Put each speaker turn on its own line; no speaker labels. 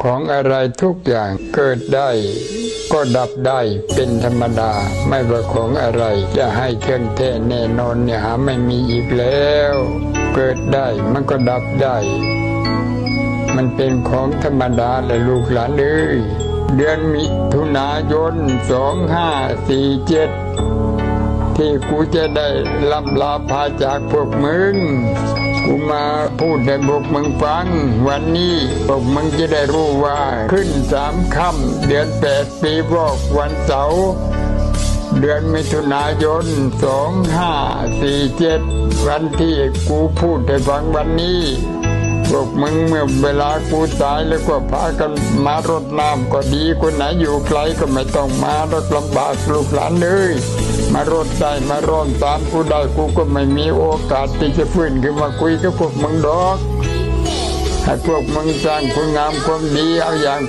ของอะไรทุกอย่างเกิดได้ ก็ดับได้เป็นธรรมดา ไม่ว่าของอะไรจะให้เครื่องแท้แน่นอนเนี่ยหาไม่มีอีกแล้ว เกิดได้มันก็ดับได้ มันเป็นของธรรมดาแหละลูกหลานเอ้ยเดือนมิถุนายนสองห้าสี่เจ็ดที่กูจะได้ลำลาพาจากพวกมึง พูดให้พวกมึงฟัง วันนี้พวกมึงจะได้รู้ว่า ขึ้นสามค่ำเดือนแปดปีบอกวันเสาร์เดือนมิถุนายนสองห้าสี่เจ็ดวันที่กูพูดให้ฟังวันนี้ พวกมึงเมื่อเวลากูตายแล้วก็พากันมารดน้ำก็ดีคนไหนอยู่ไกลก็ไม่ต้องมารถลำบากลูกหลานเลยมารดได้มาร่อนตามกูได้กูก็ไม่มีโอกาสที่จะฟื้นขึ้นมาคุยกับพวกมึงดอกให้พวกมึงสร้างคุณงามความดีเอาอย่าง